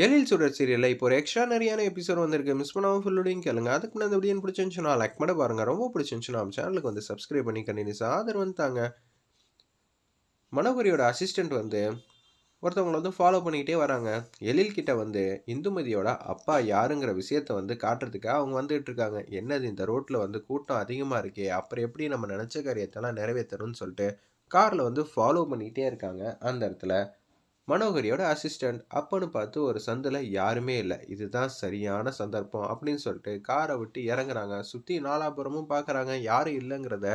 எழில் சுடர் சீரியலில் இப்போ ஒரு எக்ஸ்ட்ரா நிறையான எபிசோட் வந்திருக்கு மிஸ் பண்ணாமல் ஃபுல்லோடையும் கேளுங்க. அதுக்கு முன்னாடி இந்த வீடியோ பிடிச்சிருந்துச்சுன்னா லைக் பண்ண பாருங்க. ரொம்ப பிடிச்சிருந்துச்சுன்னா நம்ம சேனலுக்கு வந்து சப்ஸ்கிரைப் பண்ணி கண்டினியூஸ் ஆதரவு வந்துட்டாங்க மனோகரியோட அசிஸ்டண்ட் வந்து ஒருத்தவங்களை வந்து ஃபாலோ பண்ணிக்கிட்டே வராங்க. எழில் கிட்ட வந்து இந்துமதியோட அப்பா யாருங்கிற விஷயத்த வந்து காட்டுறதுக்காக அவங்க வந்துகிட்டு இருக்காங்க. என்னது இந்த ரோட்டில் வந்து கூட்டம் அதிகமாக இருக்கே? அப்புறம் எப்படி நம்ம நினச்ச காரியத்தெல்லாம் நிறைவேற்றணும்னு சொல்லிட்டு காரில் வந்து ஃபாலோ பண்ணிக்கிட்டே இருக்காங்க. அந்த இடத்துல மனோகரியோட அசிஸ்டண்ட் அப்பன்னு பார்த்து ஒரு சந்தில் யாருமே இல்லை. இதுதான் சரியான சந்தர்ப்பம். அப்படின்னு சொல்லிட்டு காரை விட்டு இறங்குறாங்க. சுற்றி நாலாபுரமும் பார்க்குறாங்க யாரும் இல்லைங்கிறத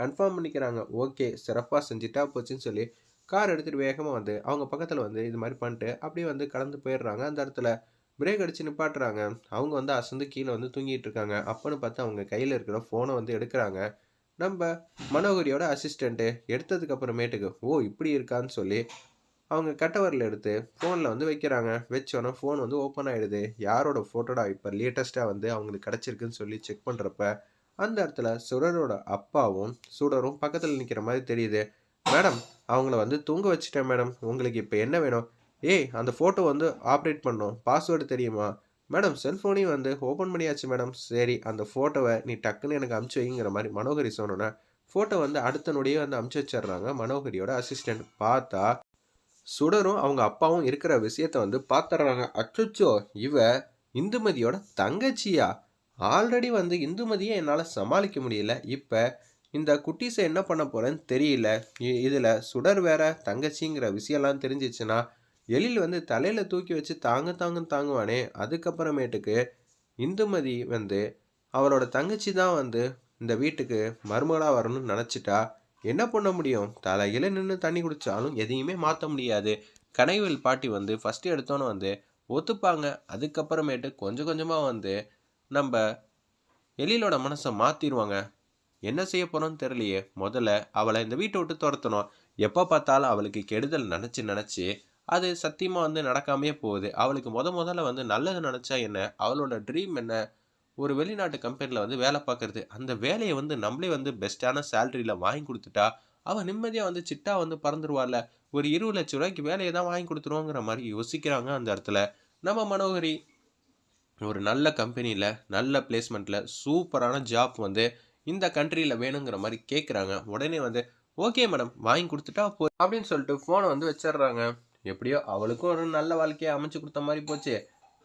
கன்ஃபார்ம் பண்ணிக்கிறாங்க. ஓகே சிறப்பாக செஞ்சுட்டா போச்சுன்னு சொல்லி கார் எடுத்துகிட்டு வேகமாக வந்து அவங்க பக்கத்தில் வந்து இது மாதிரி பண்ணிட்டு அப்படியே வந்து கலந்து போயிடுறாங்க. அந்த இடத்துல பிரேக் அடித்து நிப்பாட்டுறாங்க. அவங்க வந்து அசந்து கீழே வந்து தூங்கிட்டு இருக்காங்க. அப்பன்னு பார்த்து அவங்க கையில் இருக்கிற ஃபோனை வந்து எடுக்கிறாங்க. நம்ம மனோகரியோட அசிஸ்டண்ட்டு எடுத்ததுக்கு அப்புறமேட்டுக்கு ஓ இப்படி இருக்கான்னு சொல்லி அவங்க கட்டவரில் எடுத்து ஃபோனில் வந்து வைக்கிறாங்க. வச்சோன்னே ஃபோன் வந்து ஓப்பன் ஆகிடுது யாரோட ஃபோட்டோடா இப்போ லேட்டஸ்ட்டாக வந்து அவங்களுக்கு கிடச்சிருக்குன்னு சொல்லி செக் பண்ணுறப்ப அந்த இடத்துல சுடரோட அப்பாவும் சுடரும் பக்கத்தில் நிற்கிற மாதிரி தெரியுது. மேடம் அவங்கள வந்து தூங்க வச்சுட்டேன் மேடம். உங்களுக்கு இப்போ என்ன வேணும்? ஏய் அந்த ஃபோட்டோ வந்து ஆப்ரேட் பண்ணோம் பாஸ்வேர்டு தெரியுமா? மேடம் செல்ஃபோனையும் வந்து ஓப்பன் பண்ணியாச்சு மேடம். சரி அந்த ஃபோட்டோவை நீ டக்குன்னு எனக்கு அமுச்சு வைங்கிற மாதிரி மனோகரி சொன்னோன்னே ஃபோட்டோ வந்து அடுத்த நொடியே வந்து அமுச்சு வச்சிடுறாங்க மனோகரியோட அசிஸ்டண்ட் பார்த்தா சுடரும் அவங்க அப்பாவும் இருக்கிற விஷயத்த வந்து பார்த்துட்றாங்க. அச்சோ இவ இந்துமதியோட தங்கச்சியா? ஆல்ரெடி வந்து இந்துமதியை என்னால் சமாளிக்க முடியல. இப்போ இந்த குட்டீஸை என்ன பண்ண போகிறேன்னு தெரியல. இதில் சுடர் வேற தங்கச்சிங்கிற விஷயம்லாம் தெரிஞ்சிச்சுன்னா எழில் வந்து தலையில் தூக்கி வச்சு தாங்க தாங்க தாங்குவானே. அதுக்கப்புறமேட்டுக்கு இந்துமதி வந்து அவரோட தங்கச்சி தான் வந்து இந்த வீட்டுக்கு மருமகளாக வரணும்னு நினச்சிட்டா. என்ன பண்ண முடியும்? தலையில் நின்று தண்ணி குடித்தாலும் எதையுமே மாற்ற முடியாது. கனைவேல் பாட்டி வந்து ஃபஸ்ட்டு எடுத்தோன்னே வந்து ஒத்துப்பாங்க. அதுக்கப்புறமேட்டு கொஞ்சம் கொஞ்சமாக வந்து நம்ம எழிலோட மனசை மாற்றிடுவாங்க என்ன செய்ய போகிறோன்னு தெரியலையே. முதல்ல அவளை இந்த வீட்டை விட்டு துரத்தணும். எப்போ பார்த்தாலும் அவளுக்கு கெடுதல் நினச்சி நினச்சி அது சத்தியமாக வந்து நடக்காமையே போகுது. அவளுக்கு முத முதல்ல வந்து நல்லது நினச்சா என்ன? அவளோட ட்ரீம் என்ன? ஒரு வெளிநாட்டு கம்பெனியில் வந்து வேலை பார்க்குறது அந்த வேலையை வந்து நம்மளே வந்து பெஸ்ட்டான சேலரியில் வாங்கி கொடுத்துட்டா அவள் நிம்மதியாக வந்து சிட்டா வந்து பறந்துருவாள்ல. ஒரு இருபது லட்ச ரூபாய்க்கு வேலையை தான் வாங்கி கொடுத்துருவோங்கிற மாதிரி யோசிக்கிறாங்க அந்த இடத்துல. நம்ம மனோகரி ஒரு நல்ல கம்பெனியில் நல்ல பிளேஸ்மெண்ட்டில் சூப்பரான ஜாப் வந்து இந்த கண்ட்ரியில் வேணுங்கிற மாதிரி கேட்குறாங்க உடனே வந்து ஓகே மேடம் வாங்கி கொடுத்துட்டா போ அப்படின்னு சொல்லிட்டு ஃபோனை வந்து வச்சிடுறாங்க. எப்படியோ அவளுக்கும் ஒரு நல்ல வாழ்க்கையை அமைச்சு கொடுத்த மாதிரி போச்சு.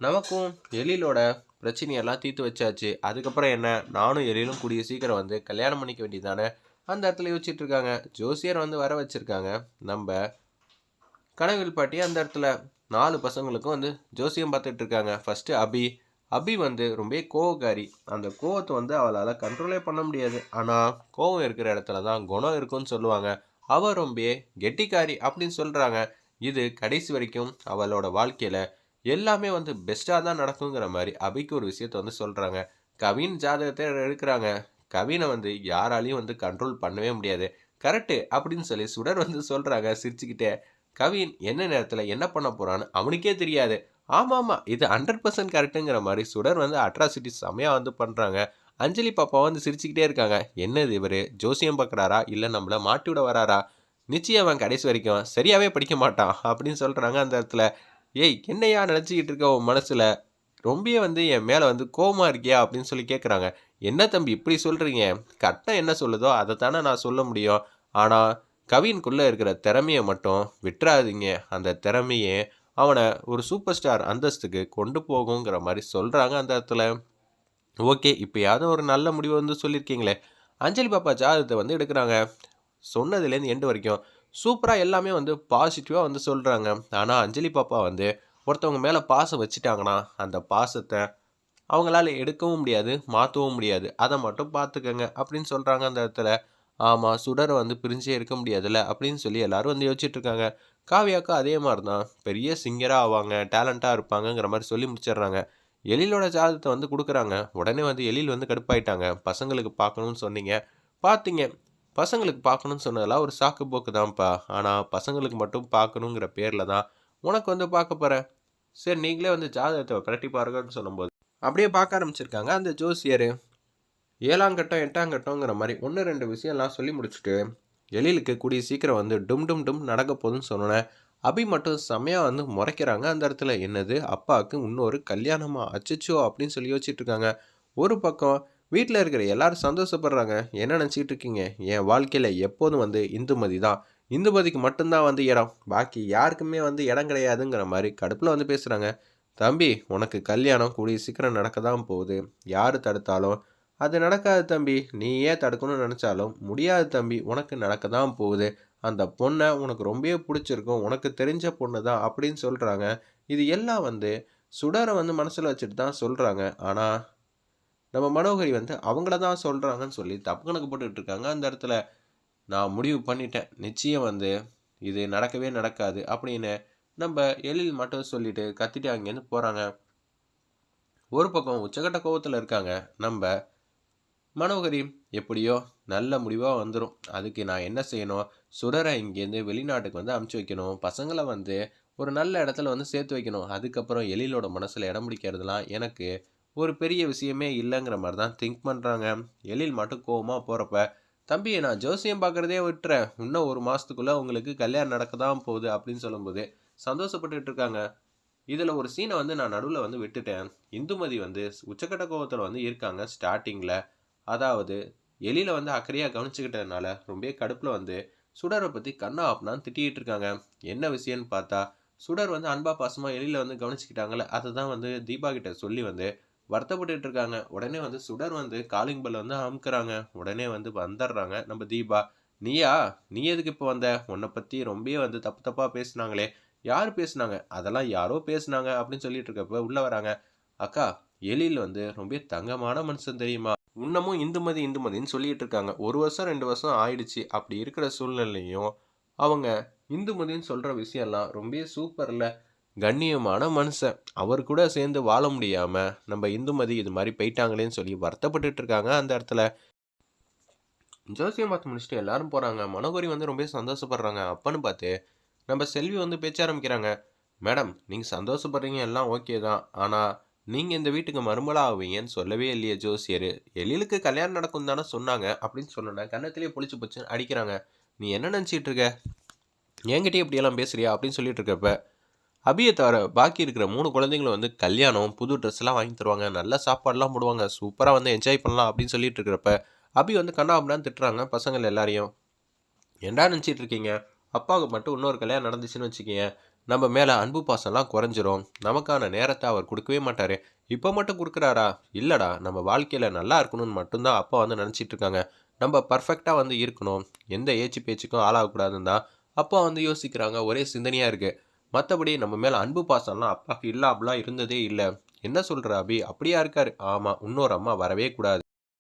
நமக்கும் எழிலோட பிரச்சனையெல்லாம் தீர்த்து வச்சாச்சு. அதுக்கப்புறம் என்ன? நானும் எழிலும் கூடிய சீக்கிரம் வந்து கல்யாணம் பண்ணிக்க வேண்டியதானே அந்த இடத்துல யோசிச்சுட்டு இருக்காங்க. ஜோசியர் வந்து வர வச்சுருக்காங்க. நம்ம கனவில் பாட்டி அந்த இடத்துல நாலு பசங்களுக்கும் வந்து ஜோசியம் பார்த்துட்டு இருக்காங்க. ஃபஸ்ட்டு அபி. அபி வந்து ரொம்ப கோவக்காரி. அந்த கோவத்தை வந்து அவளால் கண்ட்ரோலே பண்ண முடியாது. ஆனால் கோவம் இருக்கிற இடத்துல தான் குணம் இருக்கும்னு சொல்லுவாங்க. அவள் ரொம்ப கெட்டிக்காரி அப்படின்னு சொல்கிறாங்க இது கடைசி வரைக்கும் அவளோட வாழ்க்கையில் எல்லாமே வந்து பெஸ்ட்டாக தான் நடக்குங்கிற மாதிரி அபிக்கு ஒரு விஷயத்த வந்து சொல்கிறாங்க கவின் ஜாதகத்தை எடுக்கிறாங்க. கவினை வந்து யாராலையும் வந்து கண்ட்ரோல் பண்ணவே முடியாது. கரெக்டு அப்படின்னு சொல்லி சுடர் வந்து சொல்கிறாங்க சிரிச்சுக்கிட்டே. கவின் என்ன நேரத்தில் என்ன பண்ண போகிறான்னு அவனுக்கே தெரியாது. ஆமாம் ஆமாம் இது ஹண்ட்ரட் பர்சன்ட் கரெக்டுங்கிற மாதிரி சுடர் வந்து அட்ராசிட்டி செமையாக வந்து பண்ணுறாங்க அஞ்சலி பாப்பா வந்து சிரிச்சுக்கிட்டே இருக்காங்க. என்னது இவர்? ஜோசியம் பார்க்குறாரா இல்லை நம்மளை மாட்டி விட வராரா? நிச்சயம் அவன் கடைசி வரைக்கும் சரியாகவே படிக்க மாட்டான் அப்படின்னு சொல்கிறாங்க அந்த இடத்துல. ஏய் என்னையா நினச்சிக்கிட்டு இருக்க உன் மனசில்? ரொம்பவே வந்து என் மேலே வந்து கோபமாக இருக்கியா? அப்படின்னு சொல்லி கேட்குறாங்க என்ன தம்பி இப்படி சொல்கிறீங்க கரெக்டாக என்ன சொல்லுதோ அதை தானே நான் சொல்ல முடியும். ஆனால் கவின்குள்ளே இருக்கிற திறமையை மட்டும் விட்டுறாதீங்க. அந்த திறமையே அவனை ஒரு சூப்பர் ஸ்டார் அந்தஸ்துக்கு கொண்டு போகுங்கிற மாதிரி சொல்கிறாங்க அந்த இடத்துல. ஓகே இப்போ யாரும் ஒரு நல்ல முடிவு வந்து சொல்லியிருக்கீங்களே. அஞ்சலி பாப்பா ஜாதகத்தை வந்து எடுக்கிறாங்க. சொன்னதுலேருந்து எண்டு வரைக்கும் சூப்பராக எல்லாமே வந்து பாசிட்டிவாக வந்து சொல்கிறாங்க ஆனால் அஞ்சலி பாப்பா வந்து ஒருத்தவங்க மேலே பாசம் வச்சுட்டாங்கன்னா அந்த பாசத்தை அவங்களால எடுக்கவும் முடியாது மாற்றவும் முடியாது. அதை மட்டும் பார்த்துக்கங்க அப்படின்னு சொல்கிறாங்க அந்த இடத்துல. ஆமாம் சுடரை வந்து பிரிஞ்சே இருக்க முடியாதுல்ல அப்படின்னு சொல்லி எல்லோரும் வந்து யோசிச்சுட்ருக்காங்க காவியாக்கா அதே மாதிரி தான் பெரிய சிங்கராக ஆவாங்க டேலண்ட்டாக இருப்பாங்கங்கிற மாதிரி சொல்லி முடிச்சிடுறாங்க. எழிலோட ஜாதகத்தை வந்து கொடுக்குறாங்க. உடனே வந்து எழில் வந்து கடுப்பாயிட்டாங்க. பசங்களுக்கு பார்க்கணும்னு சொன்னீங்க. பார்த்தீங்க பசங்களுக்கு பார்க்கணும்னு சொன்னதெல்லாம் ஒரு சாக்கு போக்கு தான்ப்பா ஆனால் பசங்களுக்கு மட்டும் பார்க்கணுங்கிற பேரில் தான் உனக்கு வந்து பார்க்க போகிறேன் சரி நீங்களே வந்து ஜாதகத்தை பிரட்டி பாருங்கன்னு சொல்லும்போது அப்படியே பார்க்க ஆரம்பிச்சிருக்காங்க அந்த ஜோசியர் ஏழாங்கட்டம் எட்டாங்கட்டங்கிற மாதிரி ஒன்று ரெண்டு விஷயம்லாம் சொல்லி முடிச்சுட்டு எழிலுக்கு கூடிய சீக்கிரம் வந்து டும் டும் டும் நடக்க போகுதுன்னு சொன்னோன்னே அபி மட்டும் செம்மையாக வந்து முறைக்கிறாங்க அந்த இடத்துல. என்னது அப்பாவுக்கு இன்னொரு கல்யாணமாக அச்சச்சோ! அப்படின்னு சொல்லி யோசிச்சுட்டு இருக்காங்க. ஒரு பக்கம் வீட்டில் இருக்கிற எல்லாரும் சந்தோஷப்படுறாங்க. என்ன நினச்சிக்கிட்டு இருக்கீங்க? என் வாழ்க்கையில் எப்போதும் வந்து இந்துமதி தான். இந்துமதிக்கு மட்டும்தான் வந்து இடம். பாக்கி யாருக்குமே வந்து இடம் கிடையாதுங்கிற மாதிரி கடுப்பில் வந்து பேசுகிறாங்க தம்பி உனக்கு கல்யாணம் கூடிய சீக்கிரம் நடக்க தான் போகுது. யார் தடுத்தாலும் அது நடக்காது தம்பி. நீ ஏன் தடுக்கணும்னு நினச்சாலும் முடியாது தம்பி. உனக்கு நடக்க தான் போகுது. அந்த பொண்ணை உனக்கு ரொம்பவே பிடிச்சிருக்கும் உனக்கு தெரிஞ்ச பொண்ணு தான் அப்படின்னு சொல்கிறாங்க இது எல்லாம் வந்து சுடரை வந்து மனசில் வச்சுட்டு தான் சொல்கிறாங்க ஆனால் நம்ம மனோகரி வந்து அவங்கள தான் சொல்கிறாங்கன்னு சொல்லி தப்பு கணக்கு போட்டுக்கிட்டு இருக்காங்க அந்த இடத்துல. நான் முடிவு பண்ணிட்டேன். நிச்சயம் வந்து இது நடக்கவே நடக்காது அப்படின்னு நம்ம எழில் மட்டும் சொல்லிட்டு கத்திட்டு அங்கேருந்து போகிறாங்க ஒரு பக்கம் உச்சக்கட்ட கோபத்தில் இருக்காங்க. நம்ம மனோகரி எப்படியோ நல்ல முடிவாக வந்துடும் அதுக்கு நான் என்ன செய்யணும்? சுடரை இங்கேருந்து வெளிநாட்டுக்கு வந்து அமுச்சு வைக்கணும். பசங்களை வந்து ஒரு நல்ல இடத்துல வந்து சேர்த்து வைக்கணும். அதுக்கப்புறம் எழிலோட மனசில் இடம் பிடிக்கிறதுலாம் எனக்கு ஒரு பெரிய விஷயமே இல்லைங்கிற மாதிரி தான் திங்க் பண்ணுறாங்க எழில் மட்டும் கோவமாக போகிறப்ப "தம்பி நான் ஜோசியம் பார்க்குறதே விட்டுறேன். இன்னும் ஒரு மாதத்துக்குள்ளே உங்களுக்கு கல்யாணம் நடக்க தான் போகுது" அப்படின்னு சொல்லும்போது சந்தோஷப்பட்டுட்டு இருக்காங்க. இதில் ஒரு சீனை வந்து நான் நடுவில் வந்து விட்டுட்டேன். இந்துமதி வந்து உச்சக்கட்ட கோபத்தில் வந்து இருக்காங்க ஸ்டார்டிங்கில் அதாவது எலியில் வந்து அக்கறையாக கவனிச்சுக்கிட்டதுனால ரொம்ப கடுப்பில் வந்து சுடரை பற்றி கண்ணா ஆப்னான்னு திட்டிகிட்டு இருக்காங்க. என்ன விஷயம்னு பார்த்தா, சுடர் வந்து அன்பா பாசமாக எலியில் வந்து கவனிச்சுக்கிட்டாங்களே அதை தான் வந்து தீபா கிட்ட சொல்லி வந்து வருத்தப்பட்டுட்டு இருக்காங்க. உடனே வந்து சுடர் வந்து காலிங் பெல் வந்து அமுக்குறாங்க. உடனே வந்து வந்துடுறாங்க நம்ம தீபா. "நீயா? நீ எதுக்கு இப்போ வந்த? உன்னை பற்றி ரொம்பவே வந்து தப்பு தப்பாக பேசுனாங்களே." "யார் பேசுனாங்க?" "அதெல்லாம் யாரோ பேசுனாங்க" அப்படின்னு சொல்லிட்டு இருக்கப்ப உள்ள வராங்க. "அக்கா, எழில் வந்து ரொம்ப தங்கமான மனுஷன் தெரியுமா? இன்னமும் இந்துமதி இந்துமதின்னு சொல்லிட்டு இருக்காங்க. ஒரு வருஷம் ரெண்டு வருஷம் ஆயிடுச்சு. அப்படி இருக்கிற சூழ்நிலையும் அவங்க இந்துமதின்னு சொல்கிற விஷயம்லாம் ரொம்பவே சூப்பரில் கண்ணியமான மனுஷன். அவர் கூட சேர்ந்து வாழ முடியாமல் நம்ம இந்துமதி இது மாதிரி போயிட்டாங்களேன்னு சொல்லி வருத்தப்பட்டுட்டு இருக்காங்க அந்த இடத்துல. ஜோசியம் பார்த்து முடிச்சுட்டு எல்லாரும் போகிறாங்க மனோகரி வந்து ரொம்பவே சந்தோஷப்படுறாங்க. அப்பன்னு பார்த்து நம்ம செல்வி வந்து பேச்ச ஆரம்பிக்கிறாங்க. "மேடம் நீங்கள் சந்தோஷப்படுறீங்க எல்லாம் ஓகே தான். ஆனால் நீங்கள் இந்த வீட்டுக்கு மருமகளா ஆவீங்கன்னு சொல்லவே இல்லையே ஜோசியர் எழிலுக்கு கல்யாணம் நடக்கும் தானே சொன்னாங்க" அப்படின்னு சொன்னேன் கன்னத்திலே பொழிச்சு போச்சு அடிக்கிறாங்க. "நீ என்ன நினச்சிட்டு இருக்க? என்கிட்டயே இப்படியெல்லாம் பேசுறியா?" அப்படின்னு சொல்லிட்டு இருக்கப்ப, அபியை தவிர பாக்கி இருக்கிற மூணு குழந்தைங்களும் வந்து கல்யாணம், புது ட்ரெஸ்லாம் வாங்கி தருவாங்க. நல்ல சாப்பாடுலாம் போடுவாங்க. சூப்பராக வந்து என்ஜாய் பண்ணலாம் அப்படின்னு சொல்லிட்டு இருக்கிறப்ப, அபி வந்து கன்னா பின்னான்னு திட்டுறாங்க பசங்கள் எல்லாரையும். என்னடா நினச்சிட்டு இருக்கீங்க? அப்பாவுக்கு மட்டும் இன்னொரு கல்யாணம் நடந்துச்சுன்னு வச்சுக்கோங்க நம்ம மேலே அன்பு பாசம்லாம் குறைஞ்சிரும். நமக்கான நேரத்தை அவர் கொடுக்கவே மாட்டார் இப்போ மட்டும் கொடுக்குறாரா இல்லைடா நம்ம வாழ்க்கையில் நல்லா இருக்கணும்னு மட்டும் தான் அப்பா வந்து நினச்சிட்டு இருக்காங்க. நம்ம பர்ஃபெக்டாக வந்து இருக்கணும். எந்த ஏச்சு பேச்சுக்கும் ஆளாகக்கூடாதுன்னு தான் அப்பா வந்து யோசிக்கிறாங்க. ஒரே சிந்தனையாக இருக்குது மற்றபடி நம்ம மேலே அன்பு பாசம்லாம் அப்பாக்கு இல்லாமலாம் இருந்ததே இல்லை "என்ன சொல்கிற அபி? அப்படியா இருக்காரு?" ஆமாம் இன்னொரு அம்மா வரவே கூடாது."